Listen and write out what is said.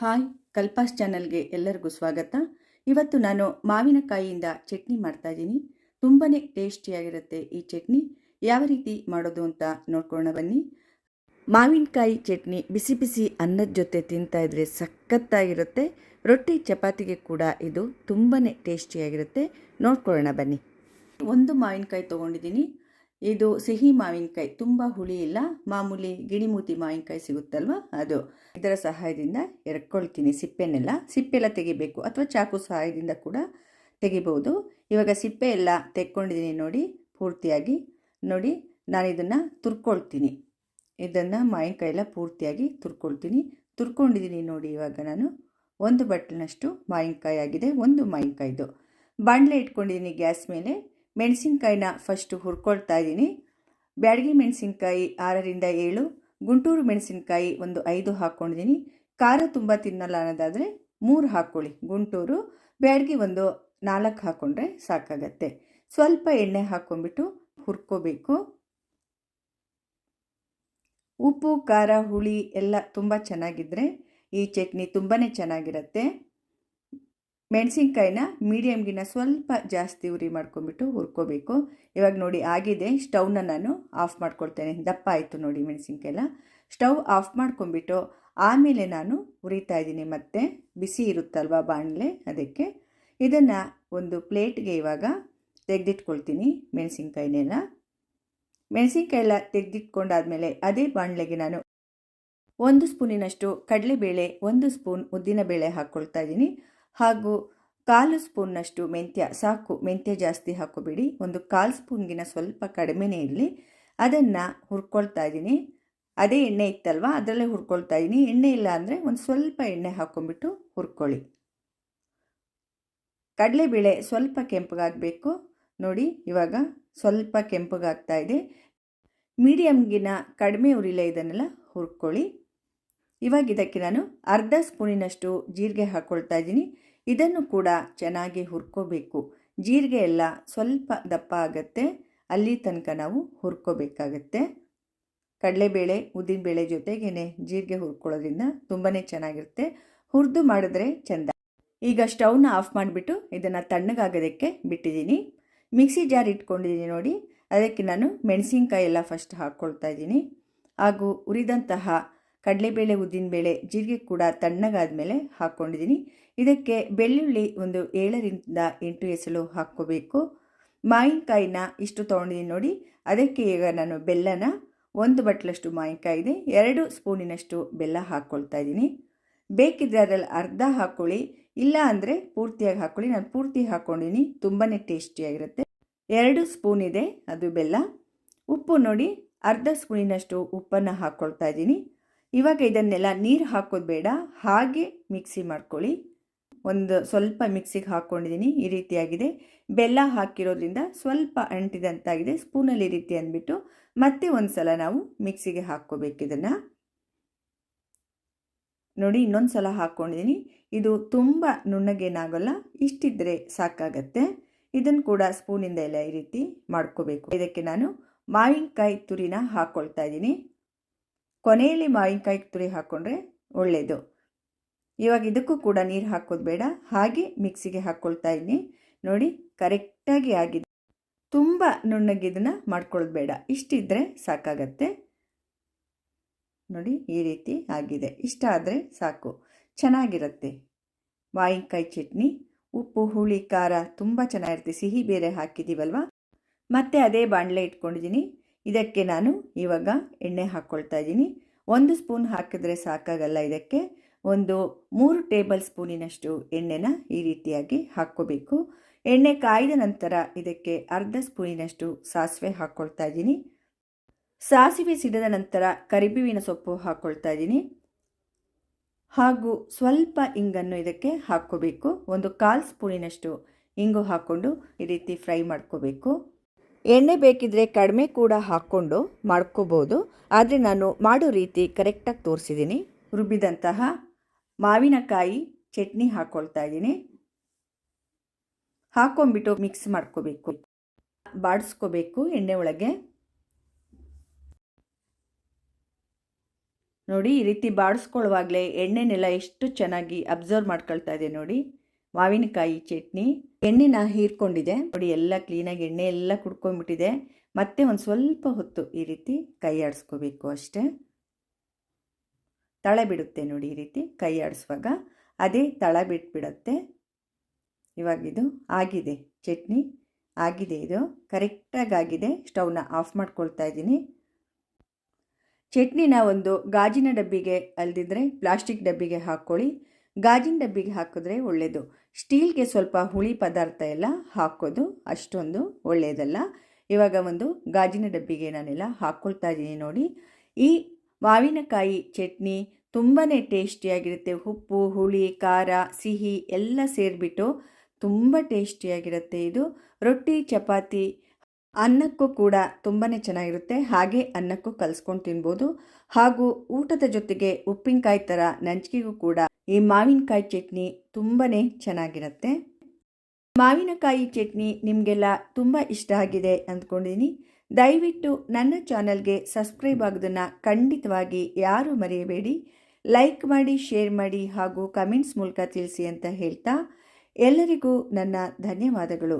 Hi ಕಲ್ಪಾಸ್ ಚಾನಲ್ಗೆ ಎಲ್ಲರಿಗೂ ಸ್ವಾಗತ. ಇವತ್ತು ನಾನು ಮಾವಿನಕಾಯಿಯಿಂದ ಚಟ್ನಿ ಮಾಡ್ತಾ ಇದ್ದೀನಿ. ತುಂಬಾ ಟೇಸ್ಟಿಯಾಗಿರುತ್ತೆ ಈ ಚಟ್ನಿ. ಯಾವ ರೀತಿ ಮಾಡೋದು ಅಂತ ನೋಡ್ಕೊಳ್ಳೋಣ ಬನ್ನಿ. ಮಾವಿನಕಾಯಿ ಚಟ್ನಿ ಬಿಸಿ ಬಿಸಿ ಅನ್ನದ ಜೊತೆ ತಿಂತಾ ಇದ್ರೆ ಸಖತ್ತಾಗಿರುತ್ತೆ. ರೊಟ್ಟಿ ಚಪಾತಿಗೆ ಕೂಡ ಇದು ತುಂಬಾ ಟೇಸ್ಟಿಯಾಗಿರುತ್ತೆ. ನೋಡ್ಕೊಳ್ಳೋಣ ಬನ್ನಿ. ಒಂದು ಮಾವಿನಕಾಯಿ ತೊಗೊಂಡಿದ್ದೀನಿ. ಇದು ಸಿಹಿ ಮಾವಿನಕಾಯಿ, ತುಂಬ ಹುಳಿ ಇಲ್ಲ, ಮಾಮೂಲಿ ಗಿಣಿಮೂತಿ ಮಾವಿನಕಾಯಿ ಸಿಗುತ್ತಲ್ವಾ ಅದು. ಇದರ ಸಹಾಯದಿಂದ ಎರ್ಕೊಳ್ತೀನಿ ಸಿಪ್ಪೆನೆಲ್ಲ. ಸಿಪ್ಪೆಲ್ಲ ತೆಗಿಬೇಕು ಅಥವಾ ಚಾಕು ಸಹಾಯದಿಂದ ಕೂಡ ತೆಗಿಬೋದು. ಇವಾಗ ಸಿಪ್ಪೆ ಎಲ್ಲ ತೆಕ್ಕೊಂಡಿದ್ದೀನಿ ನೋಡಿ, ಪೂರ್ತಿಯಾಗಿ ನೋಡಿ ನಾನು ಇದನ್ನು ತುರ್ಕೊಳ್ತೀನಿ. ಇದನ್ನು ಮಾವಿನಕಾಯಿ ಎಲ್ಲ ಪೂರ್ತಿಯಾಗಿ ತುರ್ಕೊಳ್ತೀನಿ. ತುರ್ಕೊಂಡಿದ್ದೀನಿ ನೋಡಿ ಇವಾಗ ನಾನು. ಒಂದು ಬಟ್ಲಿನಷ್ಟು ಮಾವಿನಕಾಯಿ ಆಗಿದೆ, ಒಂದು ಮಾವಿನಕಾಯಿದು. ಬಾಣಲೆ ಇಟ್ಕೊಂಡಿದ್ದೀನಿ ಗ್ಯಾಸ್ ಮೇಲೆ. ಮೆಣಸಿನ್ಕಾಯಿನ ಫಸ್ಟು ಹುರ್ಕೊಳ್ತಾ ಇದ್ದೀನಿ. ಬ್ಯಾಡಗಿ ಮೆಣಸಿನ್ಕಾಯಿ ಆರರಿಂದ ಏಳು, ಗುಂಟೂರು ಮೆಣಸಿನ್ಕಾಯಿ ಒಂದು ಐದು ಹಾಕ್ಕೊಂಡಿದ್ದೀನಿ ಖಾರ ತುಂಬ ತಿನ್ನಲ್ಲ ಅನ್ನೋದಾದರೆ ಮೂರು ಹಾಕ್ಕೊಳ್ಳಿ ಗುಂಟೂರು, ಬ್ಯಾಡಗಿ ಒಂದು ನಾಲ್ಕು ಹಾಕ್ಕೊಂಡ್ರೆ ಸಾಕಾಗತ್ತೆ. ಸ್ವಲ್ಪ ಎಣ್ಣೆ ಹಾಕ್ಕೊಂಬಿಟ್ಟು ಹುರ್ಕೋಬೇಕು. ಉಪ್ಪು, ಖಾರ, ಹುಳಿ ಎಲ್ಲ ತುಂಬ ಚೆನ್ನಾಗಿದ್ದರೆ ಈ ಚಟ್ನಿ ತುಂಬಾ ಚೆನ್ನಾಗಿರುತ್ತೆ. ಮೆಣಸಿನ್ಕಾಯಿನ ಮೀಡಿಯಮ್ಗಿನ ಸ್ವಲ್ಪ ಜಾಸ್ತಿ ಉರಿ ಮಾಡ್ಕೊಂಬಿಟ್ಟು ಹುರ್ಕೋಬೇಕು. ಇವಾಗ ನೋಡಿ ಆಗಿದೆ, ಸ್ಟವ್ನ ನಾನು ಆಫ್ ಮಾಡ್ಕೊಳ್ತೇನೆ. ದಪ್ಪ ಆಯಿತು ನೋಡಿ ಮೆಣಸಿನ್ಕಾಯೆಲ್ಲ. ಸ್ಟವ್ ಆಫ್ ಮಾಡ್ಕೊಂಬಿಟ್ಟು ಆಮೇಲೆ ನಾನು ಉರಿತಾ ಇದ್ದೀನಿ. ಮತ್ತೆ ಬಿಸಿ ಇರುತ್ತಲ್ವ ಬಾಣಲೆ? ಅದಕ್ಕೆ ಇದನ್ನು ಒಂದು ಪ್ಲೇಟ್ಗೆ ಇವಾಗ ತೆಗೆದಿಟ್ಕೊಳ್ತೀನಿ ಮೆಣಸಿನ್ಕಾಯಿನೆಲ್ಲ. ಮೆಣಸಿನ್ಕಾಯಿ ಎಲ್ಲ ತೆಗೆದಿಟ್ಕೊಂಡಾದ್ಮೇಲೆ ಅದೇ ಬಾಣಲೆಗೆ ನಾನು ಒಂದು ಸ್ಪೂನಿನಷ್ಟು ಕಡಲೆಬೇಳೆ, ಒಂದು ಸ್ಪೂನ್ ಉದ್ದಿನಬೇಳೆ ಹಾಕ್ಕೊಳ್ತಾ ಇದ್ದೀನಿ. ಹಾಗೂ ಕಾಲು ಸ್ಪೂನ್ನಷ್ಟು ಮೆಂತ್ಯ, ಸಾಕು ಮೆಂತ್ಯ ಜಾಸ್ತಿ ಹಾಕೋಬೇಡಿ ಒಂದು ಕಾಲು ಸ್ಪೂನ್ಗಿನ ಸ್ವಲ್ಪ ಕಡಿಮೆನೇ ಇರಲಿ ಅದನ್ನು ಹುರ್ಕೊಳ್ತಾ ಇದ್ದೀನಿ. ಅದೇ ಎಣ್ಣೆ ಇತ್ತಲ್ವ, ಅದರಲ್ಲೇ ಹುರ್ಕೊಳ್ತಾ ಇದ್ದೀನಿ. ಎಣ್ಣೆ ಇಲ್ಲ ಅಂದರೆ ಒಂದು ಸ್ವಲ್ಪ ಎಣ್ಣೆ ಹಾಕ್ಕೊಂಬಿಟ್ಟು ಹುರ್ಕೊಳ್ಳಿ. ಕಡಲೆಬೇಳೆ ಸ್ವಲ್ಪ ಕೆಂಪಗಾಗಬೇಕು. ನೋಡಿ, ಇವಾಗ ಸ್ವಲ್ಪ ಕೆಂಪಗಾಗ್ತಾ ಇದೆ. ಮೀಡಿಯಮ್ಗಿನ ಕಡಿಮೆ ಉರಿಲೆ ಇದನ್ನೆಲ್ಲ ಹುರ್ಕೊಳ್ಳಿ. ಇವಾಗ ಇದಕ್ಕೆ ನಾನು ಅರ್ಧ ಸ್ಪೂನಿನಷ್ಟು ಜೀರಿಗೆ ಹಾಕ್ಕೊಳ್ತಾ ಇದ್ದೀನಿ. ಇದನ್ನು ಕೂಡ ಚೆನ್ನಾಗಿ ಹುರ್ಕೋಬೇಕು. ಜೀರಿಗೆ ಎಲ್ಲ ಸ್ವಲ್ಪ ದಪ್ಪ ಆಗುತ್ತೆ. ಅಲ್ಲಿ ತನಕ ನಾವು ಹುರ್ಕೋಬೇಕಾಗತ್ತೆ. ಕಡಲೆಬೇಳೆ, ಉದ್ದಿನಬೇಳೆ ಜೊತೆಗೇನೆ ಜೀರಿಗೆ ಹುರ್ಕೊಳ್ಳೋದ್ರಿಂದ ತುಂಬಾ ಚೆನ್ನಾಗಿರುತ್ತೆ. ಹುರಿದು ಮಾಡಿದ್ರೆ ಚೆಂದ. ಈಗ ಸ್ಟವ್ನ ಆಫ್ ಮಾಡಿಬಿಟ್ಟು ಇದನ್ನು ತಣ್ಣಗಾಗೋದಕ್ಕೆ ಬಿಟ್ಟಿದ್ದೀನಿ. ಮಿಕ್ಸಿ ಜಾರ್ ಇಟ್ಕೊಂಡಿದ್ದೀನಿ ನೋಡಿ. ಅದಕ್ಕೆ ನಾನು ಮೆಣಸಿನ್ಕಾಯಿ ಎಲ್ಲ ಫಸ್ಟ್ ಹಾಕ್ಕೊಳ್ತಾ ಇದ್ದೀನಿ. ಹಾಗೂ ಉರಿದಂತಹ ಕಡಲೆಬೇಳೆ ಉದ್ದಿನಬೇಳೆ ಜೀರಿಗೆ ಕೂಡ ತಣ್ಣಗಾದ ಮೇಲೆ ಹಾಕ್ಕೊಂಡಿದ್ದೀನಿ. ಇದಕ್ಕೆ ಬೆಳ್ಳುಳ್ಳಿ ಒಂದು ಏಳರಿಂದ ಎಂಟು ಎಸಳು ಹಾಕ್ಕೋಬೇಕು. ಮಾವಿನಕಾಯಿನ ಇಷ್ಟು ತೊಗೊಂಡಿದ್ದೀನಿ ನೋಡಿ. ಅದಕ್ಕೆ ಈಗ ನಾನು ಬೆಲ್ಲನ ಒಂದು ಬಟ್ಲಷ್ಟು ಮಾವಿನಕಾಯಿ ಇದೆ. ಎರಡು ಸ್ಪೂನಿನಷ್ಟು ಬೆಲ್ಲ ಹಾಕ್ಕೊಳ್ತಾ ಇದ್ದೀನಿ. ಬೇಕಿದ್ರೆ ಅದರಲ್ಲಿ ಅರ್ಧ ಹಾಕ್ಕೊಳ್ಳಿ. ಇಲ್ಲ ಅಂದರೆ ಪೂರ್ತಿಯಾಗಿ ಹಾಕ್ಕೊಳ್ಳಿ. ನಾನು ಪೂರ್ತಿ ಹಾಕ್ಕೊಂಡಿದ್ದೀನಿ. ತುಂಬಾ ಟೇಸ್ಟಿಯಾಗಿರುತ್ತೆ. ಎರಡು ಸ್ಪೂನ್ ಇದೆ ಅದು ಬೆಲ್ಲ. ಉಪ್ಪು ನೋಡಿ. ಅರ್ಧ ಸ್ಪೂನಿನಷ್ಟು ಉಪ್ಪನ್ನು ಹಾಕ್ಕೊಳ್ತಾ ಇದ್ದೀನಿ. ಇವಾಗ ಇದನ್ನೆಲ್ಲ ನೀರು ಹಾಕೋದು ಬೇಡ, ಹಾಗೆ ಮಿಕ್ಸಿ ಮಾಡ್ಕೊಳ್ಳಿ. ಒಂದು ಸ್ವಲ್ಪ ಮಿಕ್ಸಿಗೆ ಹಾಕ್ಕೊಂಡಿದ್ದೀನಿ ಈ ರೀತಿಯಾಗಿದೆ. ಬೆಲ್ಲ ಹಾಕಿರೋದ್ರಿಂದ ಸ್ವಲ್ಪ ಅಂಟಿದಂತಾಗಿದೆ, ಸ್ಪೂನಲ್ಲಿ ರೀತಿ ಅಂದ್ಬಿಟ್ಟು ಮತ್ತೆ ಒಂದು ಸಲ ನಾವು ಮಿಕ್ಸಿಗೆ ಹಾಕ್ಕೋಬೇಕು ಇದನ್ನು. ನೋಡಿ ಇನ್ನೊಂದು ಸಲ ಹಾಕ್ಕೊಂಡಿದ್ದೀನಿ ಇದು ತುಂಬ ನುಣ್ಣಗೇನಾಗಲ್ಲ, ಇಷ್ಟಿದ್ರೆ ಸಾಕಾಗತ್ತೆ. ಇದನ್ನು ಕೂಡ ಸ್ಪೂನಿಂದ ಎಲ್ಲ ಈ ರೀತಿ ಮಾಡ್ಕೋಬೇಕು. ಇದಕ್ಕೆ ನಾನು ಮಾವಿನಕಾಯಿ ತುರಿನ ಹಾಕ್ಕೊಳ್ತಾ ಇದ್ದೀನಿ ಕೊನೆಯಲ್ಲಿ ಮಾವಿನಕಾಯಿ ತುರಿ ಹಾಕ್ಕೊಂಡ್ರೆ ಒಳ್ಳೆಯದು ಇವಾಗ ಇದಕ್ಕೂ ಕೂಡ ನೀರು ಹಾಕೋದು ಬೇಡ. ಹಾಗೆ ಮಿಕ್ಸಿಗೆ ಹಾಕ್ಕೊಳ್ತಾ ಇದ್ದೀನಿ. ನೋಡಿ, ಕರೆಕ್ಟಾಗಿ ಆಗಿದೆ. ತುಂಬ ನುಣ್ಣಗಿದನ್ನು ಮಾಡ್ಕೊಳ್ಳೋದು ಬೇಡ. ಇಷ್ಟಿದ್ರೆ ಸಾಕಾಗತ್ತೆ. ನೋಡಿ, ಈ ರೀತಿ ಆಗಿದೆ. ಇಷ್ಟ ಆದರೆ ಸಾಕು. ಚೆನ್ನಾಗಿರುತ್ತೆ. ಮಾವಿನಕಾಯಿ ಚಟ್ನಿ. ಉಪ್ಪು, ಹುಳಿ, ಖಾರ ತುಂಬ ಚೆನ್ನಾಗಿರುತ್ತೆ. ಸಿಹಿ ಬೇರೆ ಹಾಕಿದ್ದೀವಲ್ವ ಮತ್ತೆ ಅದೇ ಬಾಣಲೆ ಇಟ್ಕೊಂಡಿದ್ದೀನಿ. ಇದಕ್ಕೆ ನಾನು ಇವಾಗ ಎಣ್ಣೆ ಹಾಕ್ಕೊಳ್ತಾ ಇದ್ದೀನಿ. ಒಂದು ಸ್ಪೂನ್ ಹಾಕಿದ್ರೆ ಸಾಕಾಗಲ್ಲ ಇದಕ್ಕೆ. ಒಂದು ಮೂರು ಟೇಬಲ್ ಸ್ಪೂನಿನಷ್ಟು ಎಣ್ಣೆನ ಈ ರೀತಿಯಾಗಿ ಹಾಕ್ಕೋಬೇಕು. ಎಣ್ಣೆ ಕಾಯ್ದ ನಂತರ ಇದಕ್ಕೆ ಅರ್ಧ ಸ್ಪೂನಿನಷ್ಟು ಸಾಸಿವೆ ಹಾಕ್ಕೊಳ್ತಾ ಇದ್ದೀನಿ. ಸಾಸಿವೆ ಸಿಡಿದ ನಂತರ ಕರಿಬೇವಿನ ಸೊಪ್ಪು ಹಾಕ್ಕೊಳ್ತಾ ಇದ್ದೀನಿ. ಹಾಗೂ ಸ್ವಲ್ಪ ಇಂಗನ್ನು ಇದಕ್ಕೆ ಹಾಕ್ಕೋಬೇಕು. ಒಂದು ಕಾಲು ಸ್ಪೂನಿನಷ್ಟು ಇಂಗು ಹಾಕ್ಕೊಂಡು ಈ ರೀತಿ ಫ್ರೈ ಮಾಡ್ಕೋಬೇಕು. ಎಣ್ಣೆ ಬೇಕಿದ್ರೆ ಕಡಿಮೆ ಕೂಡ ಹಾಕ್ಕೊಂಡು ಮಾಡ್ಕೋಬೋದು. ಆದರೆ ನಾನು ಮಾಡೋ ರೀತಿ ಕರೆಕ್ಟಾಗಿ ತೋರಿಸಿದ್ದೀನಿ ರುಬ್ಬಿದಂತಹ ಮಾವಿನಕಾಯಿ ಚಟ್ನಿ ಹಾಕ್ಕೊಳ್ತಾ ಇದ್ದೀನಿ. ಹಾಕ್ಕೊಂಬಿಟ್ಟು ಮಿಕ್ಸ್ ಮಾಡ್ಕೋಬೇಕು. ಬಾಡಿಸ್ಕೋಬೇಕು ಎಣ್ಣೆ ಒಳಗೆ. ನೋಡಿ ಈ ರೀತಿ ಬಾಡಿಸ್ಕೊಳ್ಳುವಾಗಲೇ ಎಣ್ಣೆನೆಲ್ಲ ಎಷ್ಟು ಚೆನ್ನಾಗಿ ಅಬ್ಸರ್ವ್ ಮಾಡ್ಕೊಳ್ತಾ ಇದೆ ನೋಡಿ. ಮಾವಿನಕಾಯಿ ಚಟ್ನಿ, ಎಣ್ಣೆನ ಹೀರ್ಕೊಂಡಿದೆ. ನೋಡಿ, ಎಲ್ಲ ಕ್ಲೀನಾಗಿ ಎಣ್ಣೆ ಎಲ್ಲ ಕುಡ್ಕೊಂಡ್ಬಿಟ್ಟಿದೆ. ಮತ್ತೆ ಒಂದು ಸ್ವಲ್ಪ ಹೊತ್ತು ಈ ರೀತಿ ಕೈ ಆಡಿಸ್ಕೋಬೇಕು ಅಷ್ಟೇ. ತಳ ಬಿಡುತ್ತೆ ನೋಡಿ ಈ ರೀತಿ ಕೈ ಆಡಿಸುವಾಗ. ಅದೇ ತಳ ಬಿಟ್ಬಿಡತ್ತೆ. ಇವಾಗಿದು ಆಗಿದೆ, ಚಟ್ನಿ ಆಗಿದೆ ಇದು. ಕರೆಕ್ಟಾಗಿ ಆಗಿದೆ. ಸ್ಟವ್ನ ಆಫ್ ಮಾಡ್ಕೊಳ್ತಾ ಇದ್ದೀನಿ. ಚಟ್ನಿನ ಒಂದು ಗಾಜಿನ ಡಬ್ಬಿಗೆ ಅಲ್ದಿದ್ರೆ ಪ್ಲಾಸ್ಟಿಕ್ ಡಬ್ಬಿಗೆ ಹಾಕ್ಕೊಳ್ಳಿ. ಗಾಜಿನ ಡಬ್ಬಿಗೆ ಹಾಕಿದ್ರೆ ಒಳ್ಳೆಯದು ಸ್ಟೀಲ್ಗೆ ಸ್ವಲ್ಪ ಹುಳಿ ಪದಾರ್ಥ ಎಲ್ಲ ಹಾಕೋದು ಅಷ್ಟೊಂದು ಒಳ್ಳೆಯದಲ್ಲ ಇವಾಗ ಒಂದು ಗಾಜಿನ ಡಬ್ಬಿಗೆ ನಾನೆಲ್ಲ ಹಾಕ್ಕೊಳ್ತಾ ಇದ್ದೀನಿ ನೋಡಿ. ಈ ಮಾವಿನಕಾಯಿ ಚಟ್ನಿ ತುಂಬಾ ಟೇಸ್ಟಿಯಾಗಿರುತ್ತೆ. ಉಪ್ಪು, ಹುಳಿ, ಖಾರ, ಸಿಹಿ ಎಲ್ಲ ಸೇರಿಬಿಟ್ಟು ತುಂಬ ಟೇಸ್ಟಿಯಾಗಿರುತ್ತೆ ಇದು. ರೊಟ್ಟಿ, ಚಪಾತಿ ಅನ್ನಕ್ಕೂ ಕೂಡ ತುಂಬಾ ಚೆನ್ನಾಗಿರುತ್ತೆ. ಹಾಗೆ ಅನ್ನಕ್ಕೂ ಕಲಿಸ್ಕೊಂಡು ತಿನ್ಬೋದು. ಹಾಗೂ ಊಟದ ಜೊತೆಗೆ ಉಪ್ಪಿನಕಾಯಿ ಥರ ನಂಜಿಕೆಗೂ ಕೂಡ ಈ ಮಾವಿನಕಾಯಿ ಚಟ್ನಿ ತುಂಬಾ ಚೆನ್ನಾಗಿರುತ್ತೆ. ಮಾವಿನಕಾಯಿ ಚಟ್ನಿ ನಿಮಗೆಲ್ಲ ತುಂಬ ಇಷ್ಟ ಆಗಿದೆ ಅಂದ್ಕೊಂಡಿದ್ದೀನಿ ದಯವಿಟ್ಟು ನನ್ನ ಚಾನಲ್ಗೆ ಸಬ್ಸ್ಕ್ರೈಬ್ ಆಗೋದನ್ನು ಖಂಡಿತವಾಗಿ ಯಾರೂ ಮರೆಯಬೇಡಿ. ಲೈಕ್ ಮಾಡಿ, ಶೇರ್ ಮಾಡಿ ಹಾಗೂ ಕಮೆಂಟ್ಸ್ ಮೂಲಕ ತಿಳಿಸಿ ಅಂತ ಹೇಳ್ತಾ ಎಲ್ಲರಿಗೂ ನನ್ನ ಧನ್ಯವಾದಗಳು.